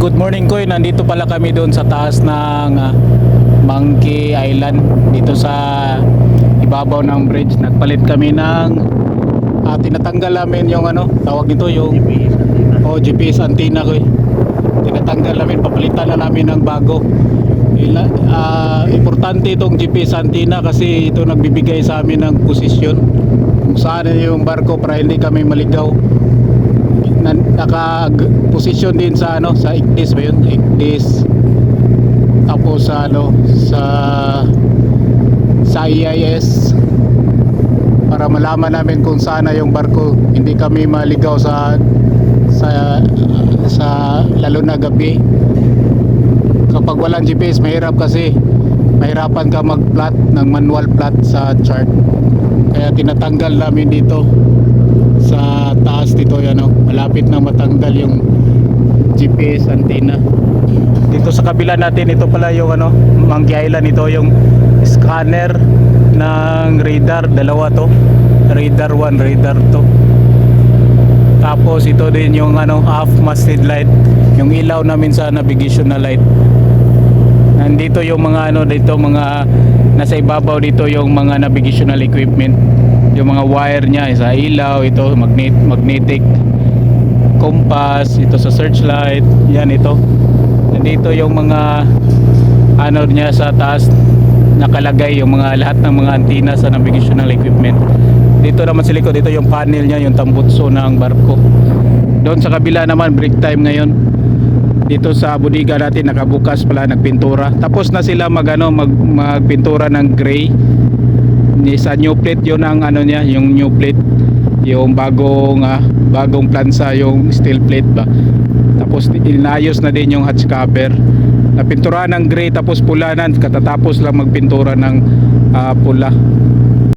Good morning ko, nandito pala kami doon sa taas ng ah, Monkey Island dito sa ibabaw ng bridge. Nagpalit kami ng ah, tinatanggal namin yung ano, tawag nito yung oh, GPS antenna ko. eh. Tinatanggal namin, papalitan na namin ng bago. Ila, ah, importante itong GPS antenna kasi ito nagbibigay sa amin ng posisyon kung saan yung barko para hindi kami maligaw na, naka-position din sa ano sa Ignis ba yun? Ignis tapos sa ano sa sa EIS para malaman namin kung saan na yung barko hindi kami maligaw sa sa sa lalo na gabi kapag walang GPS mahirap kasi mahirapan ka mag-plot ng manual plot sa chart kaya tinatanggal namin dito sa taas dito yan oh. Malapit na matanggal yung GPS antenna. Dito sa kabila natin ito pala yung ano Monkey Island. Ito yung scanner ng radar. Dalawa to. Radar 1 radar 2 tapos ito din yung ano half masted light. Yung ilaw namin sa navigation na light. Nandito yung mga ano dito mga nasa ibabaw dito yung mga navigational equipment. Yung mga wire niya sa ilaw ito magnet magnetic compass ito sa searchlight yan ito. Nandito yung mga ano niya sa taas nakalagay yung mga lahat ng mga antenna sa navigational equipment. Dito naman sa likod dito yung panel niya yung tambutso ng barko. Doon sa kabila naman break time ngayon. Dito sa bodega natin nakabukas pala nagpintura. Tapos na sila mag ano mag, magpintura ng gray. Sa new plate yun ang ano niya yung new plate yung bagong ah, bagong plansa yung steel plate ba? Tapos inayos na din yung hatch cover. Napintura ng gray tapos pula na. Katatapos lang magpintura ng ah, pula